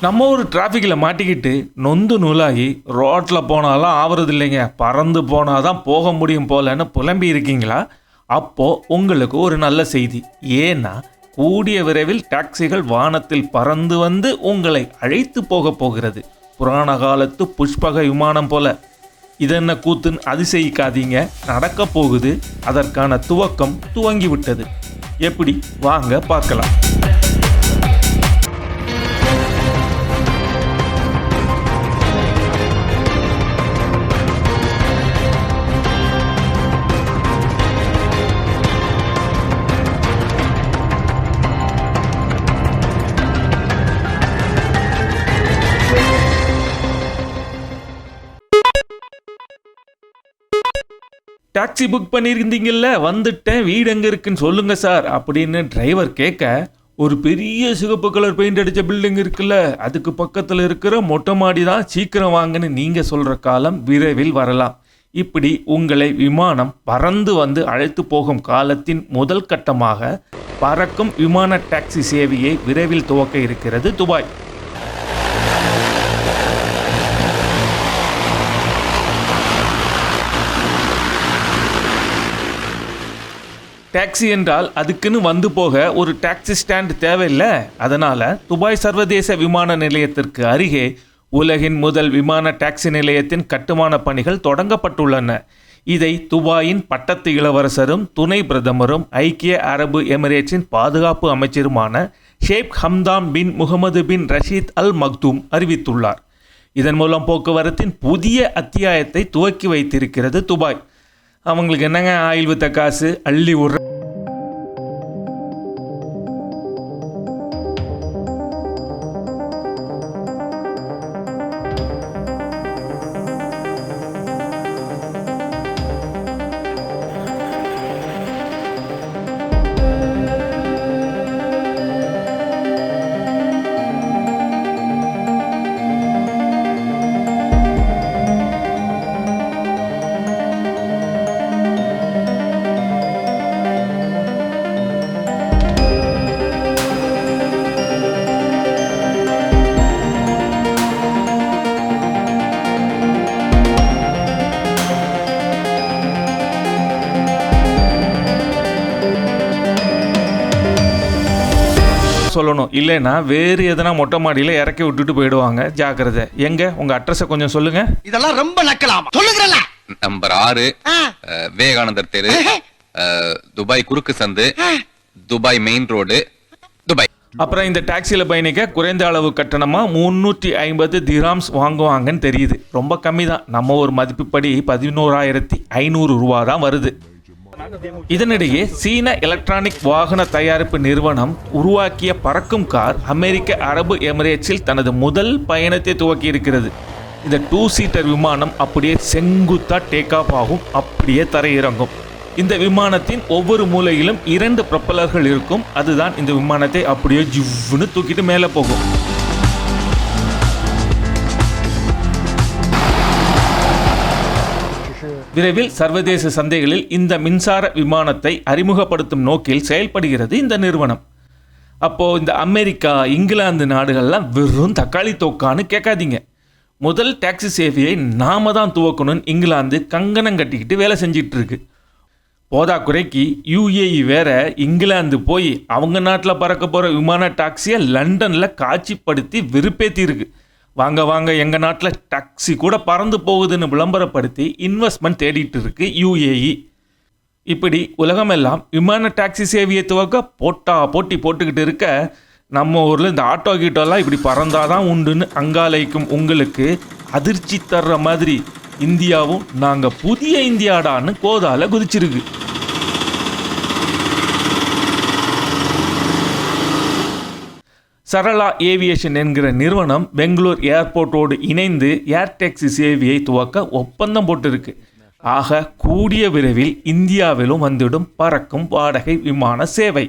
நம்ம ஒரு டிராஃபிக்கில் மாட்டிக்கிட்டு நொந்து நூலாகி ரோட்டில் போனாலும் ஆவறது இல்லைங்க பறந்து போனால் தான் போக முடியும் போலன்னு புலம்பி இருக்கீங்களா? அப்போது உங்களுக்கு ஒரு நல்ல செய்தி. ஏன்னா கூடிய விரைவில் டாக்ஸிகள் வானத்தில் பறந்து வந்து உங்களை அழைத்து போக போகிறது. புராண காலத்து புஷ்பக விமானம் போல. இதென்ன கூத்துன்னு அதிசயிக்காதீங்க. நடக்க போகுது. அதற்கான துவக்கம் துவங்கி விட்டது எப்படி? வாங்க பார்க்கலாம். டாக்ஸி புக் பண்ணியிருந்தீங்கல்ல வந்துட்டேன் வீடு எங்கே இருக்குன்னு சொல்லுங்க சார் அப்படின்னு டிரைவர் கேட்க ஒரு பெரிய சிவப்பு கலர் பெயிண்ட் அடித்த பில்டிங் இருக்குல்ல அதுக்கு பக்கத்தில் இருக்கிற மொட்டை மாடி தான் சீக்கிரம் வாங்கன்னு நீங்கள் சொல்கிற காலம் விரைவில் வரலாம். இப்படி உங்களை விமானம் பறந்து வந்து அழைத்து போகும் காலத்தின் முதல் கட்டமாக பறக்கும் விமான டாக்ஸி சேவையை விரைவில் துவக்க இருக்கிறது துபாய். டாக்ஸி என்றால் அதுக்குன்னு வந்து போக ஒரு டாக்ஸி ஸ்டாண்ட் தேவையில்லை. அதனால் துபாய் சர்வதேச விமான நிலையத்திற்கு அருகே உலகின் முதல் விமான டாக்ஸி நிலையத்தின் கட்டுமான பணிகள் தொடங்கப்பட்டுள்ளன. இதை துபாயின் பட்டத்து இளவரசரும் துணை பிரதமரும் ஐக்கிய அரபு எமிரேட்ஸின் பாதுகாப்பு அமைச்சருமான ஷேக் ஹம்தாம் பின் முகமது பின் ரஷீத் அல் மக்தூம் அறிவித்துள்ளார். இதன் மூலம் போக்குவரத்தின் புதிய அத்தியாயத்தை துவக்கி வைத்திருக்கிறது துபாய். அவங்களுக்கு என்னங்க ஆயில் வித்த காசு? அள்ளி விட்ற சொல்லணும். இல்லைன்னா வேறு எதனா மொட்டை மாடியில் இறக்கி விட்டுட்டு போயிடுவாங்க. ஜாக்கிரதை. எங்க? உங்க அட்ரஸை கொஞ்சம் சொல்லுங்க. இதெல்லாம் ரொம்ப நக்கலாமா? சொல்லுங்கறல நம்பர் ஆறு. விவேகானந்தர் தெரு. துபாய் குறுக்கு சந்து. Dubai main road. துபாய். அப்புறம் இந்த டாக்ஸியில் பயணிக்க குறைந்த அளவு கட்டணமாக முந்நூற்றி ஐம்பது திராம்ஸ் வாங்குவாங்கன்னு தெரியுது. ரொம்ப கம்மி தான் நம்ம ஒரு மதிப்புப்படி பதினோராயிரத்தி ஐநூறு ரூபா தான் வருது. இதனிடையே சீன எலக்ட்ரானிக் வாகன தயாரிப்பு நிறுவனம் உருவாக்கிய பறக்கும் கார் அமெரிக்க அரபு எமிரேட்ஸில் தனது முதல் பயணத்தை துவக்கி இருக்கிறது இந்த டூ சீட்டர் விமானம் அப்படியே செங்குத்தா டேக் ஆஃப் ஆகும் அப்படியே தரையிறங்கும். இந்த விமானத்தின் ஒவ்வொரு மூலையிலும் இரண்டு ப்ரொப்பலர்கள் இருக்கும். அதுதான் இந்த விமானத்தை அப்படியே ஜிவ்னு தூக்கிட்டு மேலே போகும். விரைவில் சர்வதேச சந்தைகளில் இந்த மின்சார விமானத்தை அறிமுகப்படுத்தும் நோக்கில் செயல்படுகிறது இந்த நிறுவனம். அப்போ இந்த அமெரிக்கா இங்கிலாந்து நாடுகள்லாம் வெறும் தக்காளி தொக்கான்னு கேட்காதீங்க. முதல் டாக்ஸி சேவையை நாம தான் துவக்கணும்னு இங்கிலாந்து கங்கணம் கட்டிக்கிட்டு வேலை செஞ்சிட்டு இருக்கு போதாக்குறைக்கு யுஏஇ வேற இங்கிலாந்து போய் அவங்க நாட்டில் பறக்க போகிற விமான டாக்ஸியை லண்டனில் காட்சிப்படுத்தி விருப்பேத்தி வாங்க வாங்க எங்கள் நாட்டில் டாக்ஸி கூட பறந்து போகுதுன்னு விளம்பரப்படுத்தி இன்வெஸ்ட்மெண்ட் தேடிட்டு இருக்கு யுஏஇ இப்படி உலகமெல்லாம் விமான டாக்ஸி சேவையை துவக்க போட்டா போட்டி போட்டுக்கிட்டு இருக்க நம்ம ஊரில் இந்த ஆட்டோ கீட்டோலாம் இப்படி பறந்தாதான் உண்டுன்னு அங்காலைக்கும் உங்களுக்கு அதிர்ச்சி தர்ற மாதிரி இந்தியாவும் நாங்கள் புதிய இந்தியாடான்னு கோதால குதிச்சிருக்கு. சரளா ஏவியேஷன் என்கிற நிறுவனம் பெங்களூர் ஏர்போர்ட்டோடு இணைந்து ஏர் டாக்ஸி சேவையை துவக்க ஒப்பந்தம் போட்டிருக்கு. ஆக கூடிய விரைவில் இந்தியாவிலும் வந்துவிடும் பறக்கும் வாடகை விமான சேவை.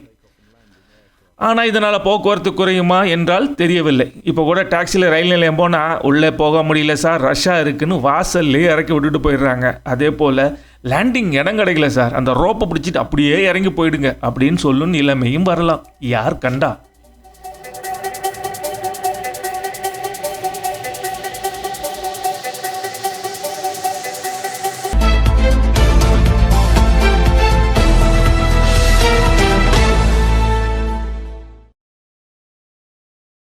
ஆனால் இதனால் போக்குவரத்து குறையுமா என்றால் தெரியவில்லை. இப்போ கூட டாக்ஸியில் ரயில் நிலையம் போனால் உள்ளே போக முடியல சார் ரஷ்ஷாக இருக்குன்னு வாசல்லே இறக்கி விட்டுட்டு போயிடுறாங்க. அதே போல் லேண்டிங் இடம் கிடைக்கல சார். அந்த ரோப்பை பிடிச்சிட்டு அப்படியே இறங்கி போயிடுங்க அப்படின்னு சொல்லும் நிலைமையும் வரலாம். யார் கண்டா?